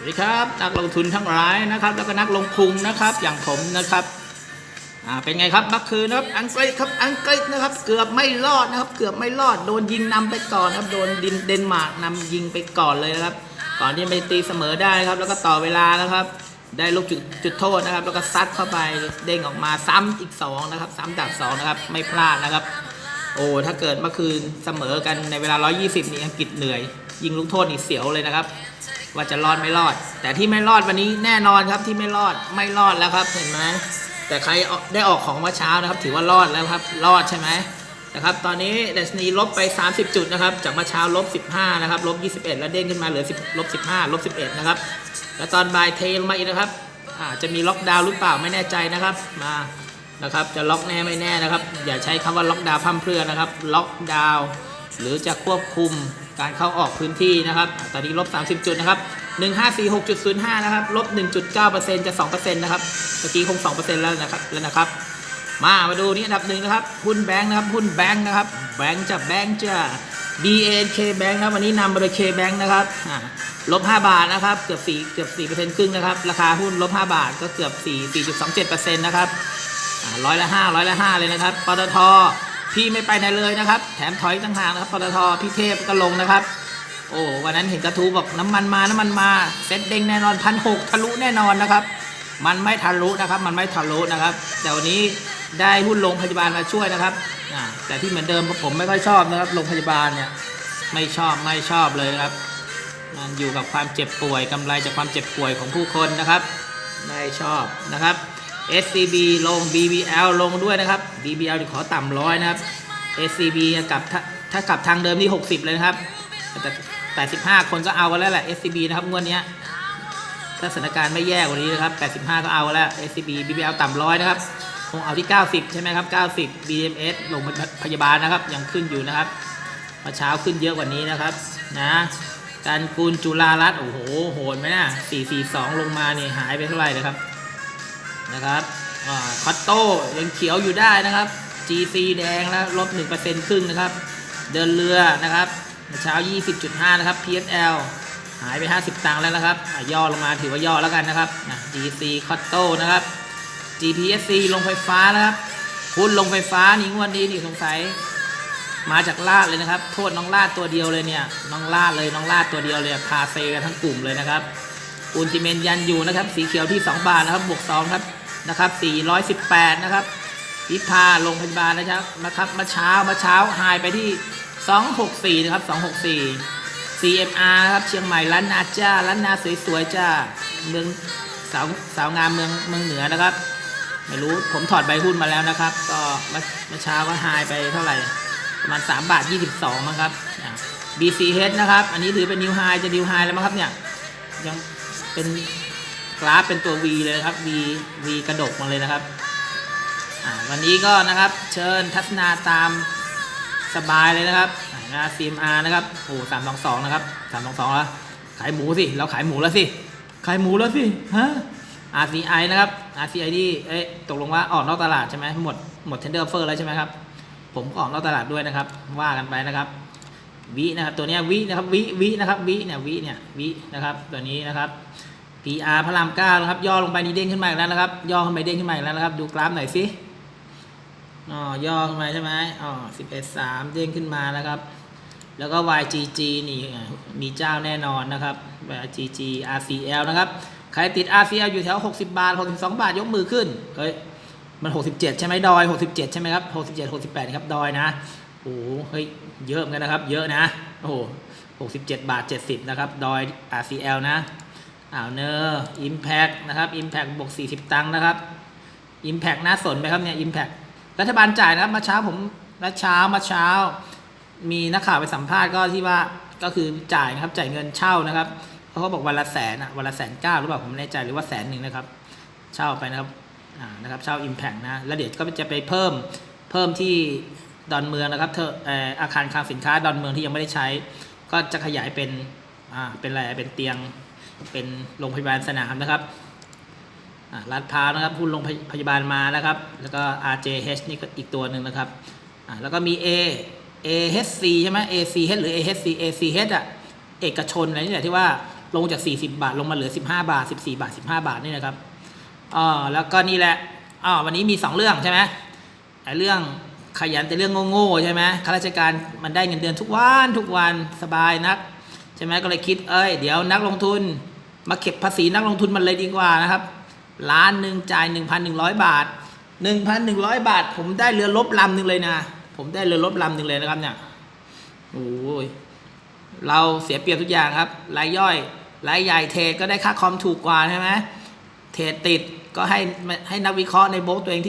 วัสดีครับ นักลงทุนทั้งหลายนะครับ แล้วก็นักลงทุนนะครับอย่างผมนะครับอ่าเป็นไงครับเมื่อคืนนะครับอังกฤษครับอังกฤษนะครับ เกือบไม่รอดนะครับ เกือบไม่รอดโดนยิงนำไปก่อนครับโดนดินเดนมาร์กนำยิงไปก่อนเลยนะครับ ก่อนที่จะไปตีเสมอได้ครับ แล้วก็ต่อเวลานะครับ ได้ลูกจุดจุดโทษนะครับ แล้วก็ซัดเข้าไปเด้งออกมาซ้ำอีกสองนะครับซ้ำจากสองนะครับไม่พลาดนะครับ โอ้ถ้าเกิดเมื่อคืนเสมอกันในเวลา 120 นี่อังกฤษเหนื่อย ยิงลูกโทษนี่เสียวเลยนะครับ ว่าจะรอดไม่รอด แต่ที่ไม่รอดวันนี้แน่นอนครับที่ไม่รอดไม่รอดแล้วครับเห็นไหมแต่ใครได้ออกของเมื่อเช้านะครับ ถือว่ารอดแล้วครับรอดใช่ไหมนะครับตอนนี้ดัชนีลบไป 30 จุดนะครับจากเมื่อเช้าลบ 15นะครับลบ 21 แล้วเด้งขึ้นมาเหลือ10ลบ15ลบ11นะครับแล้วตอนบ่ายเทลงมาอีกนะครับอาจะมีล็อกดาวน์หรือเปล่าไม่แน่ใจนะครับมานะครับจะล็อกแน่ไม่แน่นะครับ อย่าใช้คำว่าล็อกดาวน์พร่ำเพรื่อนะครับล็อกดาวน์หรือจะควบคุม การเข้าออกพื้นที่นะครับ ตอนนี้ลบ 30 จุดนะครับ 1546.05 นะครับ ลบ 1.9%จะ 2%นะครับเมื่อกี้คง 2%แล้วนะครับ แล้วนะครับ มามาดูนี่อันดับหนึ่งนะครับ หุ้นแบงค์นะครับ หุ้นแบงค์นะครับ แบงค์จะแบงค์จะ BNK Bank นะครับวันนี้นำโดย K Bank นะครับลบ 5 บาทนะครับ เกือบ4เกือบ4%ครึ่งนะครับ ราคาหุ้นลบ 5 บาทก็เกือบ 4 4.27%นะครับอ่าร้อยละห้าร้อยละห้าเลยนะครับ ปตท พี่ไม่ไปไหนเลยนะครับ แถมถอยต่างหากนะครับปตทพี่เทพก็ลงนะครับ โอ้วันนั้นเห็นกระทูบอกน้ำมันมาน้ำมันมาเซ็ตเด้งแน่นอนพันหกทะลุแน่นอนนะครับ มันไม่ทะลุนะครับ มันไม่ทะลุนะครับ แต่วันนี้ได้หุ้นโรงพยาบาลมาช่วยนะครับแต่ที่เหมือนเดิมผมไม่ค่อยชอบนะครับโรงพยาบาลเนี่ยไม่ชอบไม่ชอบเลยครับ มันอยู่กับความเจ็บป่วยกำไรจากความเจ็บป่วยของผู้คนนะครับ ไม่ชอบนะครับ SCB ลง BBL ลงด้วยนะครับ BBL ขอต่ำร้อยนะครับ SCB กับถ้าถ้ากลับทางเดิมที่ 60 เลยนะครับ แต่ 85 คนก็เอากันแล้วแหละ SCB นะครับงวดนี้ถ้าสถานการณ์ไม่แย่กว่านี้นะครับ 85 ก็เอาแล้ว SCB BBL ต่ำร้อยนะครับคงเอาที่ 90 ใช่ไหมครับ 90 BMS ลงพยาบาลนะครับ ยังขึ้นอยู่นะครับมื่อเช้าขึ้นเยอะกว่านี้นะครับ นะการกูลจุฬารัตน์โอ้โห โหดไหมนะ442 ลงมาเนี่ยหายไปเท่าไหร่เลยครับ นะครับคอตโต้ยังเขียวอยู่ได้นะครับ GC แดงแล้วลบ1%ครึ่งนะครับ เดินเรือนะครับเช้า 20.5 นะครับ PSL หายไป 50 ตังค์แล้วนะครับ ย่อลงมาถือว่าย่อแล้วกันนะครับ GC คอตโต้นะครับ GPSC ลงไฟฟ้านะครับหุ้นลงไฟฟ้านี่งวดนี้นี่สงสัยมาจากลาดเลยนะครับ โทษน้องลาดตัวเดียวเลยเนี่ยน้องลาดเลยน้องลาดตัวเดียวเลยพาเซกันทั้งกลุ่มเลยนะครับปูนซีเมนยันอยู่นะครับ สีเขียวที่ 2 บาทนะครับบวก2ครับ นะครับ418 นะครับพิพาโรงพยาบาลนะครับนะครับมื่อเช้ามื่อเช้าหายไปที่ 264 นะครับ 264 CMR ครับเชียงใหม่ล้านนาจ้าล้านนาสวยๆจ้าเมืองสาวสาวงามเมืองเมืองเหนือนะครับ ไม่รู้ผมถอดใบหุ้นมาแล้วนะครับ ก็เมื่อเช้าก็หายไปเท่าไหร่ ประมาณ 3 บาท 22มั้งครับ BCH นะครับ อันนี้ถือเป็นนิวไฮจะนิวไฮแล้วมั้งครับเนี่ยยังเป็น กราฟเป็นตัว V เลยครับ V V กระดกมาเลยนะครับวันนี้ก็นะครับเชิญทัศนาตามสบายเลยนะครับอ่านะ CMR นะครับโอ้สามสองสองนะครับสามสองสองแล้วขายหมูสิเราขายหมูแล้วสิขายหมูแล้วสิฮะ RCI นะครับ RCI ที่เอ๊ะตกลงว่าออกนอกตลาดใช่ไหมหมดหมด tender offer แล้วใช่ไหมครับผมก็ออกนอกตลาดด้วยนะครับ ว่ากันไปนะครับวินะครับตัวนี้วินะครับวิวินะครับวิเนี่ยวิเนี่ยวินะครับตัวนี้นะครับ PR พระรามเก้านะครับ ย่อลงไปนี่เด้งขึ้นมาอีกแล้วนะครับ ย่อขึ้นไปเด้งขึ้นมาอีกแล้วนะครับ ดูกราฟหน่อยสิอ๋อย่อขึ้นมาใช่ไหมอ๋อสิบเอ็ดสามเด้งขึ้นมานะครับ แล้วก็ YGG นี่มีเจ้าแน่นอนนะครับ YGG RCL นะครับ ใครติด RCL อยู่แถว 60 บาท 62 บาทยกมือขึ้น เฮ้ย มัน 67 ใช่ไหมดอย 67 ใช่ไหมครับ 67 68 ครับ ดอยนะ โอ้โห เฮ้ย เยอะเหมือนกันนะครับ เยอะนะ โอ้โห67 บาท 70 นะครับ ดอย RCL นะ อ้าวเนอร์ Impact นะครับ Impact บวก 40 ตังค์นะครับ Impact น่าสนไหมครับเนี่ย Impact รัฐบาลจ่ายนะครับมาเช้าผมมาเช้ามาเช้า มีนักข่าวไปสัมภาษณ์ก็ที่ว่าก็คือจ่ายนะครับจ่ายเงินเช่านะครับเพราะเขาบอกวันละแสนอะวันละแสนเก้าหรือเปล่าผมไม่แน่ใจหรือว่าแสนหนึ่งนะครับ เช่าไปนะครับอ่านะครับเช่า Impact นะแล้วเดี๋ยวก็จะไปเพิ่มเพิ่มที่ดอนเมืองนะครับเธอเอ่ออาคารคลังสินค้าดอนเมืองที่ยังไม่ได้ใช้ ก็จะขยายเป็นอ่าเป็นอะไรเป็นเตียง เป็นโรงพยาบาลสนามนะครับลาดพร้าวนะครับหุ้นโรงพยาบาลมานะครับ แล้วก็ RJH นี่ก็อีกตัวหนึ่งนะครับแล้วก็มี A AHC ใช่ไหม ACH หรือ AHC ACH อะเอกชนอะไรนี่แหละที่ว่าลงจาก 40 บาทลงมาเหลือ 15 บาท 14 บาท 15 บาทนี่นะครับอ่าแล้วก็นี่แหละอ่าวันนี้มี 2 เรื่องใช่ไหมไอ้เรื่องขยันแต่เรื่องโง่ๆใช่ไหมข้าราชการมันได้เงินเดือนทุกวันทุกวันสบายนัก ใช่ไหมก็เลยคิดเอ้ยเดี๋ยวนักลงทุน มาเก็บภาษีนักลงทุนมันเลยดีกว่านะครับล้านหนึ่งจ่าย 1,100 บาท 1,100 บาท ผมได้เรือลบลำหนึ่งเลยนะ ผมได้เรือลบลำหนึ่งเลยนะครับเนี่ยโอ้ยเราเสียเปรียบทุกอย่างครับ รายย่อย รายใหญ่เทรดก็ได้ค่าคอมถูกกว่าใช่ไหมเทรดติดก็ให้ให้นักวิเคราะห์ในโบรกตัวเองที่